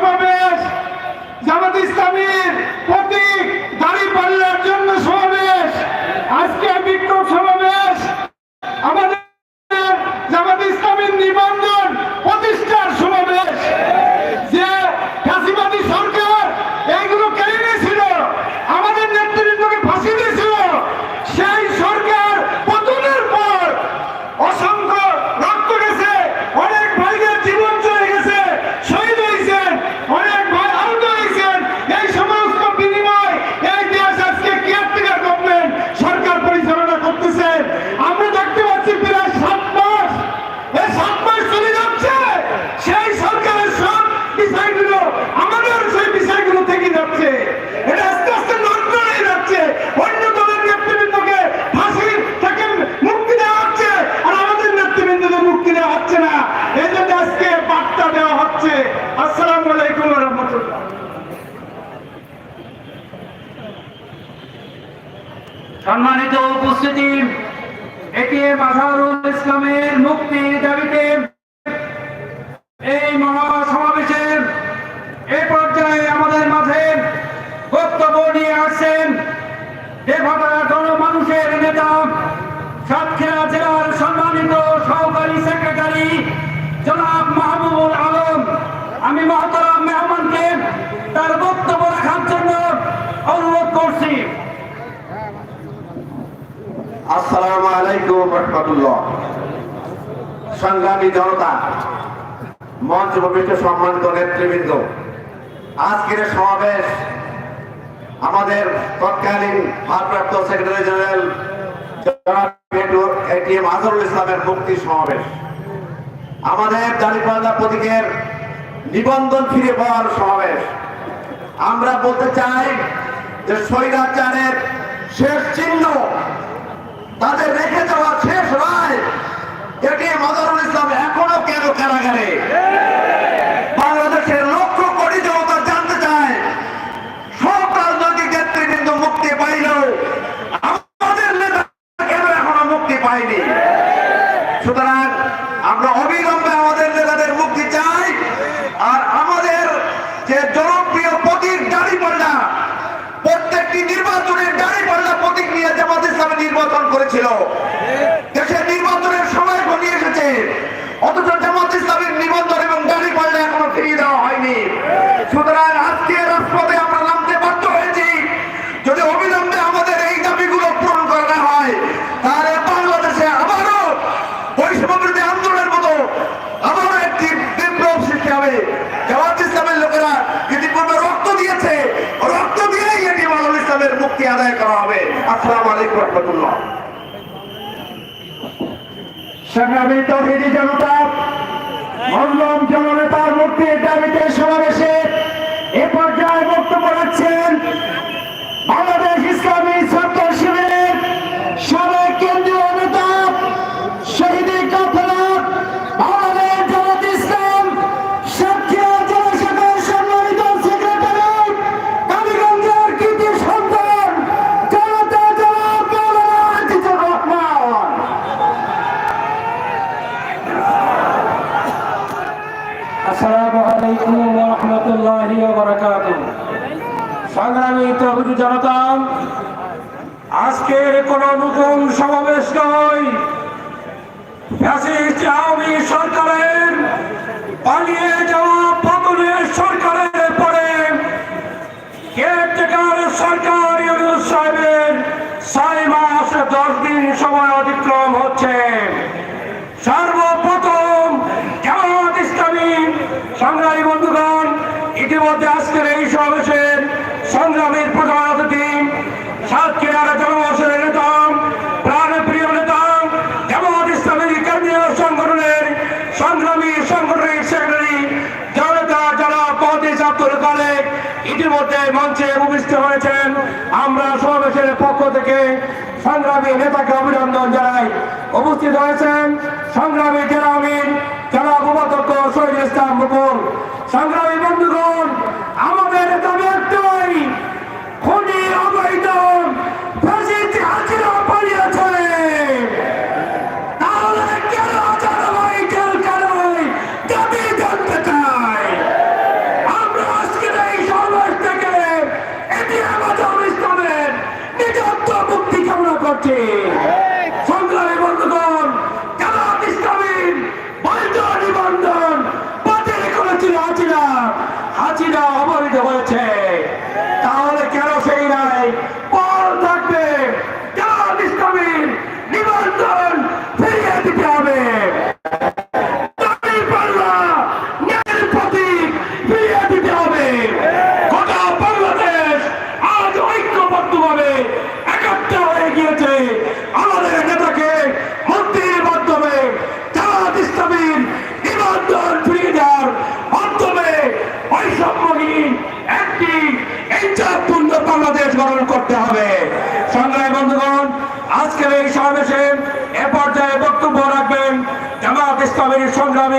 সমাবেশ জামাত ইসলামীর প্রতীক দাড়ি পাল্লার জন্য সমাবেশ আজকে বিক্ষোভ সমাবেশ আমাদের জামাত ইসলামীর নিবন্ধন প্রতিষ্ঠার সমাবেশ যে ফাঁসিবাদী সরকার এইগুলো কেড়ে নিয়েছিল আমাদের নেতৃবৃন্দকে ফাঁসি দিয়েছিল সেই সরকার পতনের পর অসংখ্য রক্ত গেছে অনেক ভাইদের জীবন চলে গেছে শহীদ হয়েছেন অনেক ভাই আহত হয়েছেন এই সমস্ত বিনিময় এই দেশ আজকে কেয়ারটেকার গভর্নমেন্ট সরকার পরিচালনা করতেছেন আমরা দেখতে পাচ্ছি প্রায় সাত মাস এই সাত মাস চলে যাচ্ছে সেই সরকারের সব বিষয়গুলো আমাদের সেই বিষয়গুলো থেকে যাচ্ছে এটা আস্তে আস্তে নষ্ট হয়ে যাচ্ছে অন্য দলের নেতৃবৃন্দকে ফাঁসি থেকে মুক্তি দেওয়া হচ্ছে আর আমাদের নেতৃবৃন্দদের মুক্তি দেওয়া হচ্ছে না এই জন্য আজকে বার্তা দেওয়া হচ্ছে আসসালামু আলাইকুম রহমতুল্লাহ সম্মানিত উপস্থিতি এটিএম মাজারুল ইসলামের মুক্তির দাবিতে এই মহাসমাবেশের এ পর্যায়ে আমাদের মাঝে বক্তব্য নিয়ে আসছেন দেবতা গণমানুষের নেতা সাতক্ষীরা জেলার সম্মানিত সহকারী সেক্রেটারি জনাব মাহবুবুল আলম আমি মহতরাম মেহমানকে তার বক্তব্য রাখার জন্য অনুরোধ করছি আসসালামু আলাইকুম রহমতুল্লাহ। সংগ্রামী জনতা, মঞ্চ উপবিষ্ট সম্মানিত নেতৃবৃন্দ, আজকের সমাবেশ আমাদের তৎকালীন ভারপ্রাপ্ত সেক্রেটারি জেনারেল এটিএম আজহারুল ইসলামের মুক্তি সমাবেশ। আমাদের দাঁড়িপাল্লা প্রতীকের নিবন্ধন ফিরে পাওয়ার সমাবেশ। আমরা বলতে চাই যে স্বৈরাচারের শেষ চিহ্ন তাদের রেখে যাওয়া শেষ রায়। এটি মজারুল ইসলাম এখনও কেন কারাগারে? বাংলাদেশের লক্ষ কোটি জনতা জানতে চায়, সব রাজনৈতিক নেতৃবৃন্দ মুক্তি পাইলেও আমাদের নেতা কেন এখনও মুক্তি পায়নি? সুতরাং আমরা অবিলম্বে আমাদের নেতাদের মুক্তি চাই, আর আমাদের যে জনপ্রিয় প্রতীক দাড়ি পাল্লা, প্রত্যেকটি নির্বাচনের দাড়ি পাল্লা প্রতীক নিয়ে জামাত ইসলামে নির্বাচন করেছিল দেশের নির্বাচনের সময় ঘনিয়ে এসেছে। অথচ জামাত ইসলামের নিবন্ধন এবং দাড়ি পাল্লা এখনও ফিরিয়ে দেওয়া হয়নি। সুতরাং আজকে রাজপথে আমরা নামতে বাধ্য হয়েছি। যদি অবিলম্বে আমাদের এই দাবিগুলো পূরণ করা হয়, তাহলে বাংলাদেশে আবারও বৈষম্যবিরোধী আন্দোলনের মতো আবারও একটি বিপ্লব সৃষ্টি হবে। জামাত ইসলামের লোকেরা ইতিপূর্বে রক্ত দিয়েছে। রক্ত দিয়েই এটি মানুল ইসলামের মুক্তি আদায় করা হবে। আসসালামু আলাইকুম রহমতুল্লাহ। সংগ্রামী তহিদি জনতা মজলুম জননেতার মুক্তির আসসালামু আলাইকুম সমাবেশ সরকারের পালিয়ে যাওয়া পতনের সরকারের পরে কেয়ারটেকার সরকার ইউনুস সাহেবের ছয় মাস দশ দিন সময় অতিক্রম হচ্ছে। সর্বপ্রথম জামাত ইসলামী সংগ্রামী বন্ধুগণ ইতিমধ্যে আজকের এই সমাবেশের সংগ্রামীর প্রধান অতিথি সাতক্ষীরার জনবসনের নেতা প্রাণপ্রিয় নেতা জামাত ইসলামী কেন্দ্রীয় সংগঠনের সংগ্রামী সংগঠনের সেক্রেটারি জনতা যারা পদে আব্দুল কালেক ইতিমধ্যে মঞ্চে উপস্থিত হয়েছেন আমরা সমাবেশের পক্ষ থেকে সংগ্রামী নেতাকে অভিনন্দন জানাই। উপস্থিত হয়েছেন সংগ্রামী জেলা আমির জেলা উপাধ্যক্ষ শহীদ ইসলাম মুকুল সংগ্রামী বন্ধুগণ হাসিনা অবহিত হয়েছে তাহলে কেন সেই নাই বল থাকবে জামাত ইসলামীর নিবন্ধন ফিরিয়ে দিতে হবে দাঁড়িপাল্লা ন্যায়ের প্রতীক ফিরিয়ে দিতে হবে গোটা বাংলাদেশ আজ ঐক্যবদ্ধভাবে একাত্ম হয়ে গিয়েছে আমাদের নেতাকে মন্ত্রীর মাধ্যমে জামাত ইসলামীর নিবন্ধন ফিরিয়ে দেওয়ার মাধ্যমে বৈষম্যহীন একটি ইচ্ছাপূর্ণ বাংলাদেশ গঠন করতে হবে সংগ্রামী বন্ধুগণ আজকের এই সমাবেশে এ পর্যায়ে বক্তব্য রাখবেন জামাত ইসলামের সংগ্রামী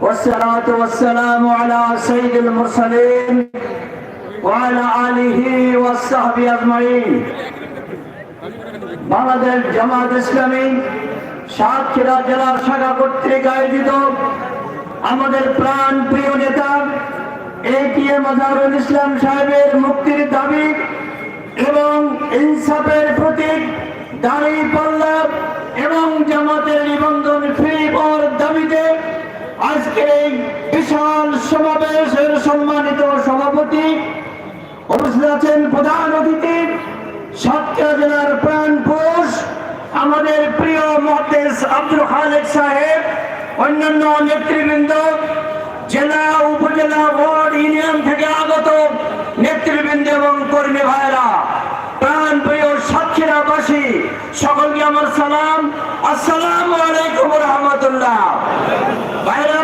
والصلاة والسلام على سيد المرسلين وعلى آله وصحبه أجمعين বাংলাদেশ জামাত ইসলামী সাতক্ষীরা জেলার শাখা কর্তৃক আয়োজিত আমাদের প্রাণ প্রিয় নেতা এটিএম আজহারুল ইসলাম সাহেবের মুক্তির দাবি এবং ইনসাফের প্রতীক দাঁড়ি পল্লব এবং জামাতের নিবন্ধন ফ্রি পাওয়ার দাবিতে নেতৃবৃন্দ, জেলা, উপজেলা, ওয়ার্ড, ইউনিয়ন থেকে আগত নেতৃবৃন্দ এবং কর্মী ভাইরা প্রাণ প্রিয় সাক্ষীরাবাসী সকলকে আমার সালাম। আসসালামু আলাইকুম রহমতুল্লাহ। ভাইরা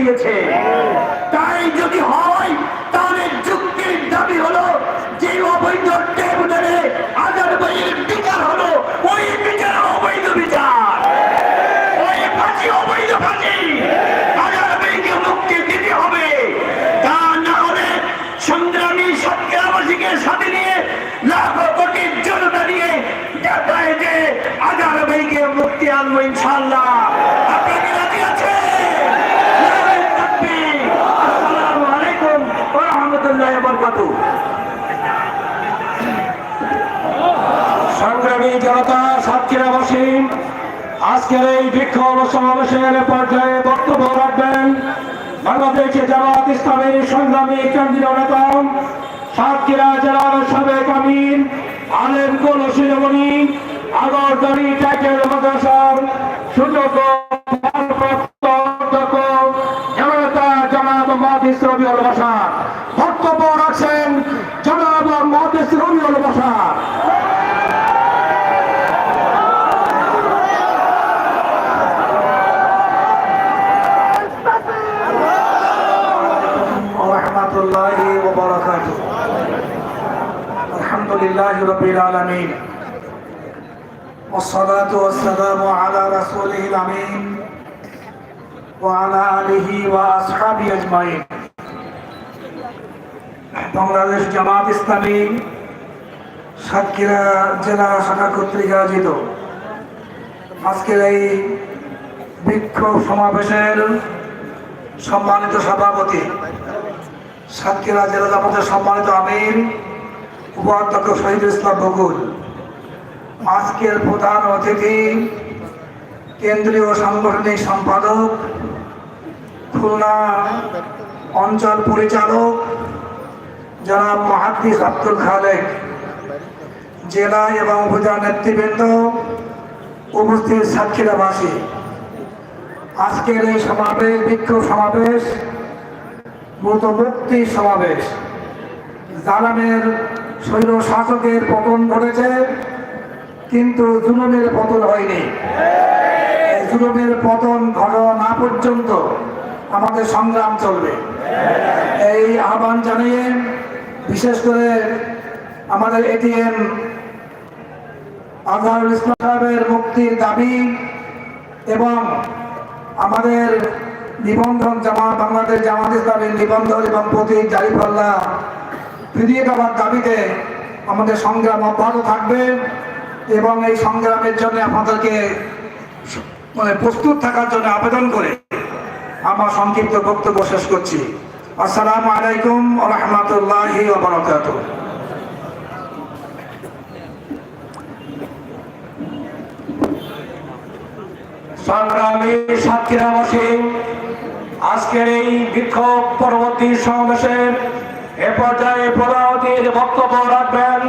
দিয়েছে। আজকের এই বিক্ষোভ সমাবেশের পর্যায়ে বক্তব্য রাখবেন বাংলাদেশে জামাত ইসলামের সংগ্রামী কেন্দ্রীয় নেতা সাতক্ষীরা জেলার সাবেক আমিন আলেম কোন শিরোমণি আগরদারি ট্যাকের মাদ্রাসার সুযোগ বক্তব্য রাখছেন জনাব মাদিস রবিউল বাসার الحمد لله رب العالمين والصلاة والسلام على رسوله الأمين وعلى آله وأصحابه أجمعين বাংলাদেশ জামাত ইসলামী সাতক্ষীরা জেলা শাখা কর্তৃক আয়োজিত আজকের এই বিক্ষোভ সমাবেশের সম্মানিত সভাপতি সাতক্ষীরা জেলা জামাতের সম্মানিত আমির উপাধ্যক্ষ শহীদুল ইসলাম বকুল, আজকের প্রধান অতিথি, কেন্দ্রীয় সাংগঠনিক সম্পাদক, খুলনা অঞ্চল পরিচালক, জনাব মাহাদ্দিস আব্দুল খালেক, জেলা এবং উপজেলা নেতৃবৃন্দ, উপস্থিত সাক্ষীরাবাসী। আজকের এই সমাবেশ, বিক্ষোভ সমাবেশ মূলত মুক্তি সমাবেশ। জালামের শৈল শাসকের পতন ঘটেছে, কিন্তু জুলুমের পতন হয়নি। জুলুমের পতন ঘটনা না পর্যন্ত আমাদের সংগ্রাম চলবে। এই আহ্বান জানিয়ে বিশেষ করে আমাদের এটিএম আজহারুল ইসলাম সাহেবের মুক্তির দাবি এবং আমাদের নিবন্ধন জামা বাংলাদেশ জামাত ইসলামের নিবন্ধন এবং প্রতীক জারিপাল্লা ফিরিয়ে দেওয়ার দাবিতে আমাদের সংগ্রাম অব্যাহত থাকবে এবং এই সংগ্রামের জন্য আপনাদেরকে মানে প্রস্তুত থাকার জন্য আবেদন করে আমার সংক্ষিপ্ত বক্তব্য শেষ করছি। আসসালামু আলাইকুম রহমতুল্লাহ সংগ্রামী সাতক্ষীরাবাসী, আজকের এই বিক্ষোভ পরবর্তী সমাবেশের এ পর্যায়ে প্রধানমন্ত্রীর বক্তব্য রাখবেন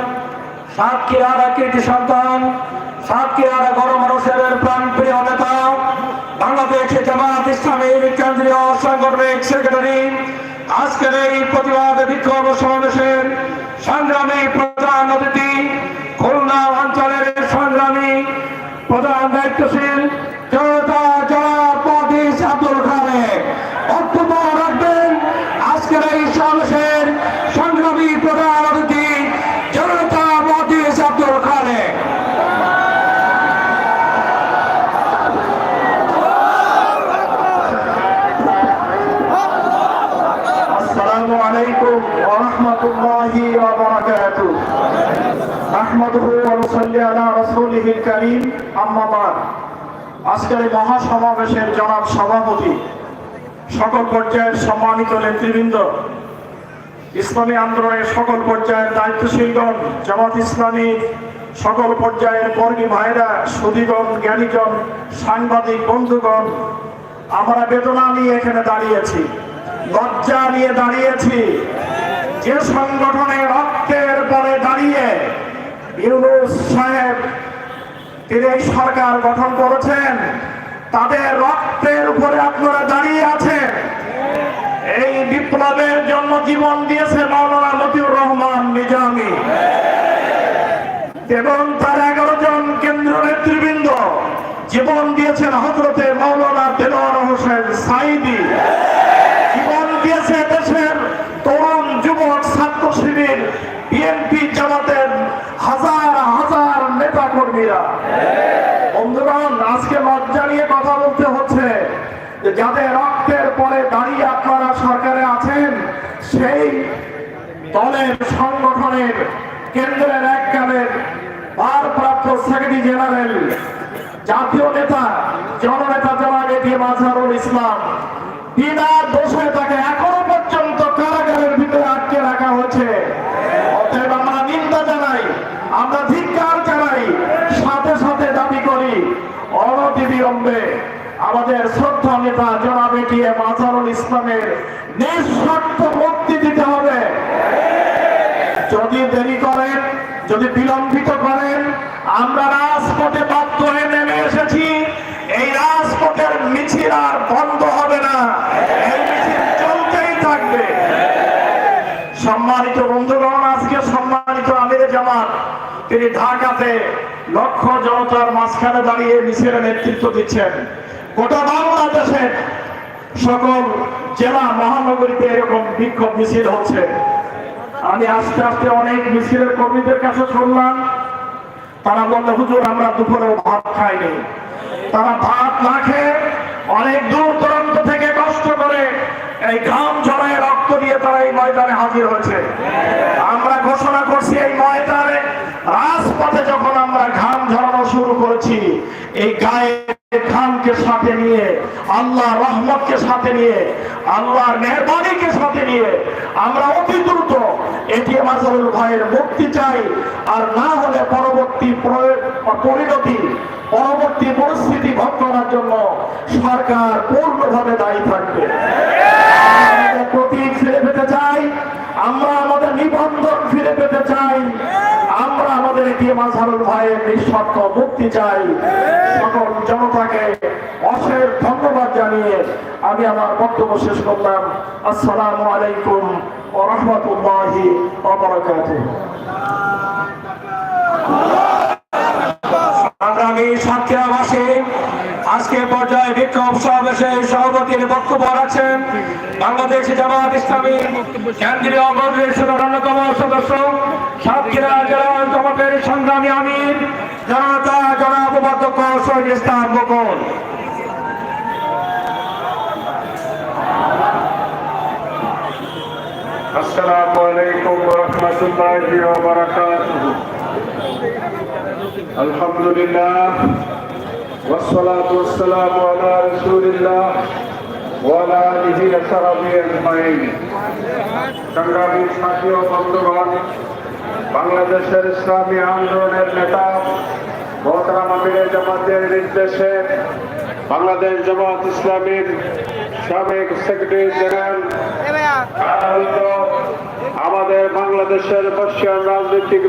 সাতক্ষীরার কীর্তি সন্তান, সাতক্ষীরার গরম মানুষের প্রাণ প্রিয় নেতা, বাংলাদেশ জামাত ইসলামীর কেন্দ্রীয় সাংগঠনিক সেক্রেটারি। আজকের এই প্রতিবাদ বিক্ষোভ সমাবেশের সংগ্রামী প্রধান অতিথি, খুলনা অঞ্চলের সংগ্রামী প্রধান দায়িত্বশীল আমার আজকের মহাসমাবেশের জনাব সভাপতি, সকল পর্যায়ের সম্মানিত নেতৃবৃন্দ, ইসলামী আন্দোলনের সকল পর্যায়ের দায়িত্বশীলগণ, জামাত ইসলামী, সকল পর্যায়ের কর্মী ভাইরা সুদীগণ, জ্ঞানীগণ, সাংবাদিক বন্ধুগণ, আমরা বেদনা নিয়ে এখানে দাঁড়িয়েছি লজ্জা নিয়ে দাঁড়িয়েছি যে সংগঠনের রক্তের পরে দাঁড়িয়ে ইউনুস সাহেব তিনি সরকার গঠন করেছেন, তাদের রক্তের উপরে আপনারা দাঁড়িয়ে আছেন। এই বিপ্লবের জন্য জীবন দিয়েছে মাওলানা মতিউর রহমান নিজামী এবং তার এগারো জন কেন্দ্র নেতৃবৃন্দ জীবন দিয়েছেন হজরতে মাওলানা দেলোয়ার হোসেন সাইদি জীবন দিয়েছে দেশের তরুণ যুবক ছাত্র শিবির বিএনপি জামাতের হাজার হাজার নেতা কর্মীরা বন্ধুগণ আজকে লজ্জা নিয়ে কথা বলতে হচ্ছে যে যাদের রক্তের পরে দাঁড়িয়ে আপনারা সরকারে আছেন, সেই দলের সংগঠনের কেন্দ্রের এককালের ভারপ্রাপ্ত সেক্রেটারি জেনারেল, জাতীয় নেতা, জননেতা জনাব এটিএম আজহারুল ইসলাম। বিনা দোষে তাকে এখনও পর্যন্ত কারাগারের ভিতরে আটকে রাখা হয়েছে। অতএব আমরা নিন্দা জানাই, আমরা ধিক্কার জানাই, সাথে সাথে দাবি করি, অনতিবিলম্বে আমাদের নেতা জনাব এটিএম আজহারুল ইসলামের নিঃশর্ত মুক্তি দিতে হবে। যদি দেরি করেন, যদি বিলম্বিত করেন, আমরা রাজপথে বাধ্য হয়ে নেমে এসেছি। এই রাজপথের মিছিল আর বন্ধ হবে না। এই মিছিল চলতেই থাকবে। সম্মানিত বন্ধুগণ, আজকে সম্মানিত আমির জামাত, তিনি ঢাকাতে লক্ষ জনতার মাঝখানে দাঁড়িয়ে মিছিলের নেতৃত্ব দিচ্ছেন। গোটা বাংলাদেশে সকল জেলা মহানগরীতে এরকম বিক্ষোভ মিছিল হচ্ছে। আমি আস্তে আস্তে অনেক মিছিলের কর্মীদের কাছে শুনলাম। তারা বলল, হুজুর, আমরা দুপুরে ভাত খাইনি। তারা ভাত না খেয়ে অনেক দূর দূরান্ত থেকে কষ্ট করে এই ঘাম ঝরায় রক্ত দিয়ে তারা এই ময়দানে হাজির হয়েছে আমরা ঘোষণা করছি এই ময়দানে রাজপথে যখন আমরা ঘাম ঝরানো শুরু করেছি এই গায়ে ঘামকে সাথে নিয়ে আল্লাহ আল্লাহ রহমতকে সাথে নিয়ে, আল্লাহর মেহরবানিকে সাথে নিয়ে আমরা অতি দ্রুত এটিএম আজহারুল ভাইয়ের মুক্তি চাই, আর না হলে পরবর্তী পরিণতি, পরবর্তী পরিস্থিতি করার জন্য সরকার পূর্ণভাবে দায়ী থাকবে। প্রতীক ফিরে পেতে চাই, আমরা আমাদের নিবন্ধন ফিরে পেতে চাই। এটিএম আজহারুল ভাইয়ের নিঃশর্ত মুক্তি চাই। সকল জনতাকে অশেষ ধন্যবাদ জানিয়ে আমি আমার বক্তব্য শেষ করলাম। আসসালামু আলাইকুম ও রহমতুল্লাহি আগামী সাতক্ষীরাবাসী, আজকে পর্যায়ে বিক্ষোভ সমাবেশে সভাপতির বক্তব্য রাখছেন বাংলাদেশ জামাত ইসলামী কেন্দ্রীয় পরিষদের অন্যতম সদস্য সাতক্ষীরা জেলা জামাতের সংগ্রামী আমির জনতা জনাব উপাধ্যক্ষ শহীদ ইসলাম বকর السلام عليكم ورحمة الله وبركاته الحمد لله والصلاة والسلام على رسول الله وعلى آله وصحبه أجمعين সংগ্রামী সাথী ও বন্ধুগণ বাংলাদেশের ইসলামী আন্দোলনের নেতা মোহতারাম আমিরের জামাতের নির্দেশে বাংলাদেশ জামাত ইসলামীর সাবেক সেক্রেটারি জেনারেল আমাদের বাংলাদেশের পশ্চিম রাজনৈতিক